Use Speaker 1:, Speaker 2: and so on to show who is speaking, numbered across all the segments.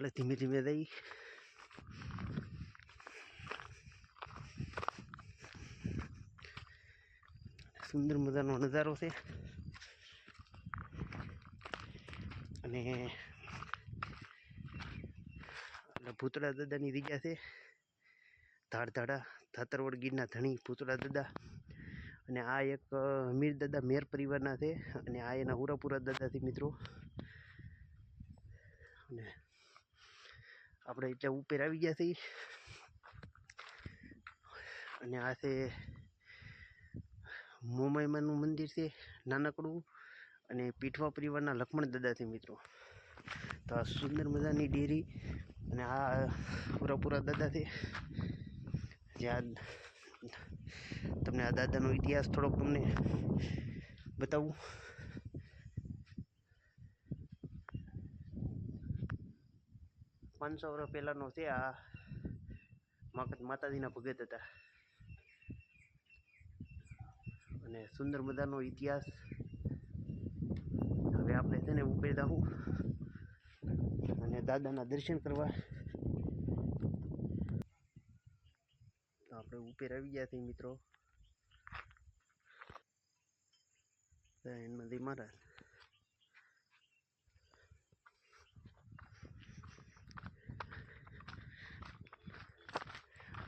Speaker 1: એટલે ધીમે ધીમે દઈ સુંદર મજાનો નજારો છે અને ભૂતળા દાદાની જગ્યા છે ધાડ ધાડા ધાતરવડ ગીરના ધણી ભૂતળા દાદા અને આ એક મીર દાદા મેર પરિવારના છે અને આ એના હુરાપુરા દાદાથી મિત્રો અને આપણે એટલે ઉપર આવી ગયા છીએ. અને આ છે મોમાઈમાનું મંદિર છે, નાનકડું અને પીઠવા પરિવારના લક્ષ્મણ દાદાથી મિત્રો. તો આ સુંદર મજાની ડેરી અને આ પૂરાપૂરા દાદા છે. જ્યાં તમને આ દાદાનો ઇતિહાસ થોડોક તમને બતાવું. પાંચસો વર્ષ પહેલાંનો છે આ માતાજીના ભગત હતા. અને સુંદર મજાનો ઇતિહાસ હવે આપણે છે ને ઉપર જાઉં અને દાદાના દર્શન કરવા. તો આપણે ઉપર આવી ગયા છીએ મિત્રો. જયંતમંદી મહારાજ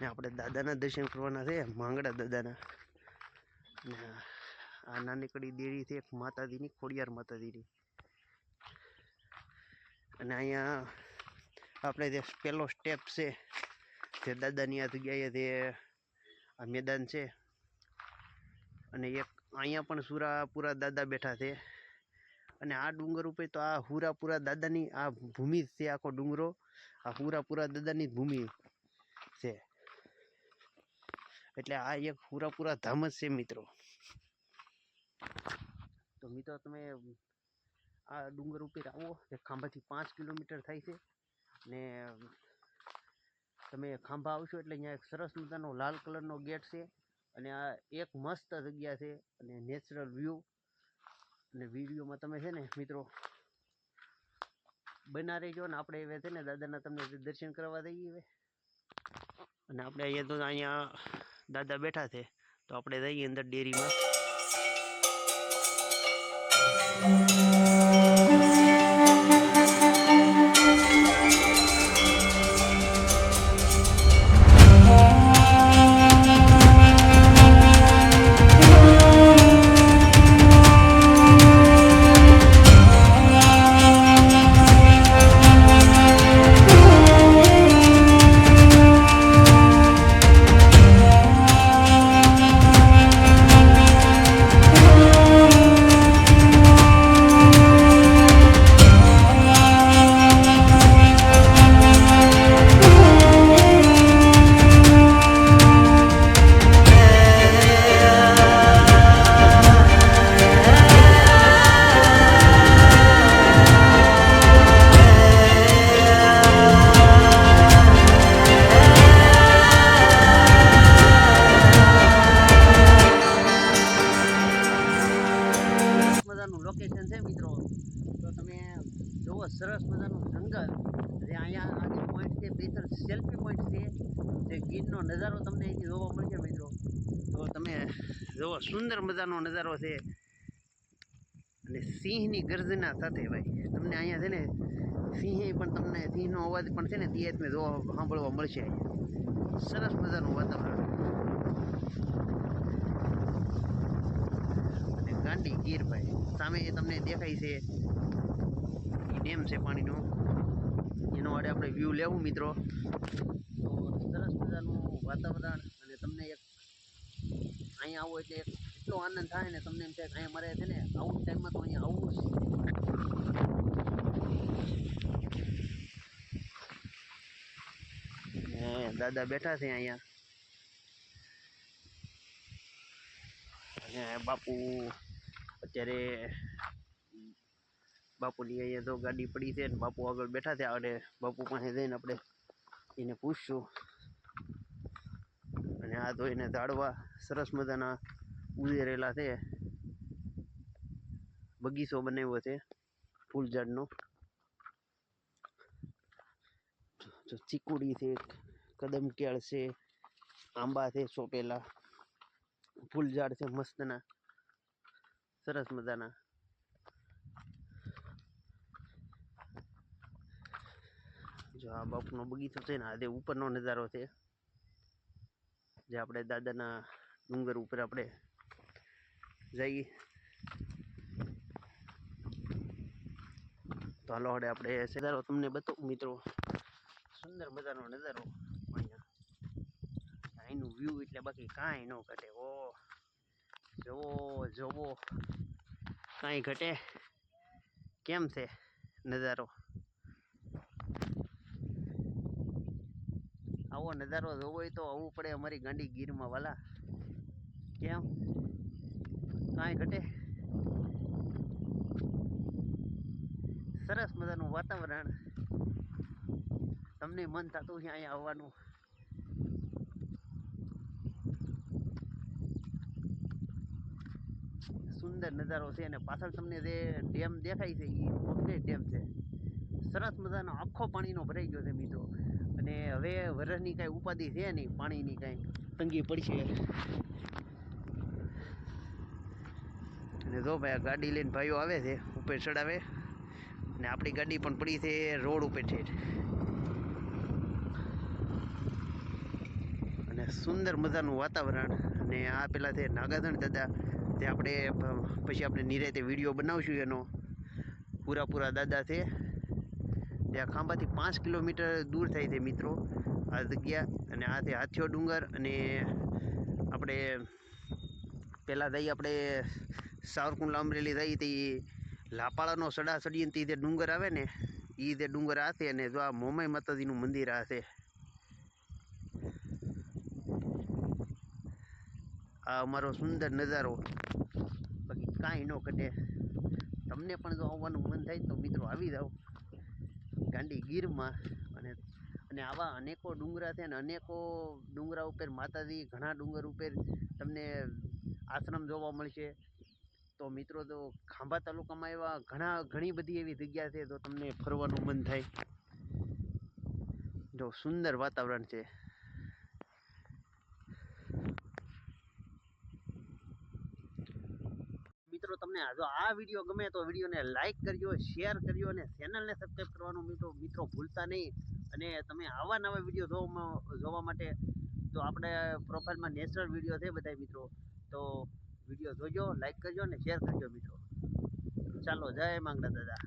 Speaker 1: ને આપણે દાદાના દર્શન કરવાના છે, માંગડા દાદાના. ને આ નાનકડી દેરી છે, એક માતાજીની, ખોડિયાર માતાજીની. અને અહીંયા આપણે જે પહેલો સ્ટેપ છે, જે દાદાની આ જગ્યાએ જે આ મેદાન છે. અને એક અહીંયા પણ સુરાપુરા દાદા બેઠા છે. અને આ ડુંગર ઉપર તો આ હુરાપુરા દાદાની આ ભૂમિ છે, આખો ડુંગરો. આ હુરાપુરા દાદાની ભૂમિ છે. એટલે આ એક પૂરાપૂરા ધામ જ છે મિત્રો. તો મિત્રો તમે આ ડુંગર ઉપર આવો એ ખાંભાથી પાંચ કિલોમીટર થાય છે ને તમે ખાંભા આવશો એટલે અહીંયા એક સરસ મજાનો લાલ કલરનો ગેટ છે અને આ એક મસ્ત જગ્યા છે અને નેચરલ વ્યૂ. અને વિડીયોમાં તમે છે ને મિત્રો બના રહેજો ને આપણે હવે છે ને દાદાના તમને દર્શન કરવા દઈએ અને આપણે અહીંયા તો અહીંયા દાદા બેઠા છે તો આપણે જઈએ અંદર ડેરીમાં. મજાનું લોકેશન છે મિત્રો. તો તમે જુઓ, સરસ મજાનું જંગલ. જે અહીંયા આ જે પોઈન્ટ છે બેતર સેલ્ફી પોઈન્ટ છે. જે ગીરનો નજારો તમને અહીંથી જોવા મળશે મિત્રો. તો તમે જુઓ, સુંદર મજાનો નજારો છે. અને સિંહની ગર્જના સાથે ભાઈ, તમને અહીંયા છે ને સિંહ પણ તમને, સિંહનો અવાજ પણ છે ને તે જોવા સાંભળવા મળશે. સરસ મજાનું વાતાવરણ. ગાંડી ગીર ભાઈ. સામે એ તમને દેખાય છે એ ડેમ છે પાણીનો. એનો આડે આપણે વ્યૂ લેવું મિત્રો. તો સરસ મજાનું વાતાવરણ અને તમને એક અહીંયા આવો એટલે એક એટલો આનંદ થાય ને તમને એમ થાય અહીંયા મરે છે ને આવું ટાઈમમાં તો અહીંયા આવવું જ દાદા બેઠા છે અહીંયા. અને બાપુ અત્યારે બાપુની અહીંયા તો ગાડી પડી છે ને બાપુ આગળ બેઠા થયા અને બાપુ પાસે જઈને આપણે એને પૂછશું. અને આ તો એને ઝાડવા સરસ મજાના ઉજેરેલા છે. બગીચો બનાવ્યો છે ફૂલ ઝાડનો ચીકુડી છે, કદમ કેળ છે, આંબા છે સોપેલા ફૂલ ઝાડ છે મસ્તના. સરસ મજાના. જો આ બાપનો બગીચો છે ને, આજે ઉપરનો નજારો છે. જે આપણે દાદાના ડુંગર ઉપર આપણે જઈએ. તો હાલો હડે આપણે નજારો તમને બતાવું મિત્રો. સુંદર મજાનો નજારો અહીંયા. અહીંનું વ્યૂ એટલે બાકી કાંઈ ન ઘટે ઓ જવો જવો કાંઈ ઘટે? કેમ છે નજારો? આવો નજારો જોવો હોય તો આવવું પડે અમારી ગાંડી ગીરમાં, વાલા. કેમ? કાંઈ ઘટે? સરસ મજાનું વાતાવરણ. તમને મન થતું છે અહીંયા આવવાનું. સુંદર નજારો છે અને પાછળ તમને જે ડેમ દેખાય છે એ પોખરેજ ડેમ છે. સરસ મજાનો આખો પાણીનો ભરાઈ ગયો છે મિત્રો. અને હવે વરસની કાંઈ ઉપાધિ છે નહીં પાણીની કાંઈ. તંગી પડશે. અને જો ભાઈ, આ ગાડી લઈને ભાઈઓ આવે છે, ઉપર ચડાવે. ને આપણી ગાડી પણ પડી છે રોડ ઉપર ઠેઠ અને સુંદર મજાનું વાતાવરણ. અને આ પેલા છે નાગાધણ દાદા. તે આપણે પછી આપણે નિરાતે વીડિયો બનાવશું એનો. પૂરા પૂરા દાદા છે. ત્યાં ખાંભાથી પાંચ કિલોમીટર દૂર થાય છે મિત્રો. આ જગ્યા અને આ છે હાથીઓ ડુંગર અને આપણે પહેલાં થઈ આપણે સાવરકુંડલા અમરેલી થઈ તે લાપાળાનો સડા સડીને તે ડુંગર આવે ને એ જે ડુંગર આ છે અને જો આ મોમાઈ માતાજીનું મંદિર આ છે. આ અમારો સુંદર નજારો. બાકી કાંઈ ન ઘટે. તમને પણ જો આવવાનું મન થાય તો મિત્રો આવી જાઓ. ગાંડી ગીરમાં અને અને આવા અનેકો ડુંગરા છે ને અનેકો ડુંગરા ઉપર માતાજી ઘણા ડુંગર ઉપર તમને આશ્રમ જોવા મળશે. તો મિત્રો તો ખાંભા તાલુકામાં એવા ઘણા, ઘણી બધી એવી જગ્યા છે તો તમને ફરવાનું મન થાય. જો સુંદર વાતાવરણ છે. મિત્રો, તમને જો આ વીડિયો ગમે તો વિડીયોને લાઇક કરજો શેર કરજો અને ચેનલને સબસ્ક્રાઈબ કરવાનું મિત્રો મિત્રો ભૂલતા નહીં. અને તમે આવા નવા વીડિયો જોવામાં, જોવા માટે તો આપણે પ્રોફાઇલમાં નેચરલ વીડિયો છે બધા મિત્રો, તો વીડિયો જોજો લાઇક કરજો અને શેર કરજો મિત્રો. ચાલો, જય માંગડા દાદા.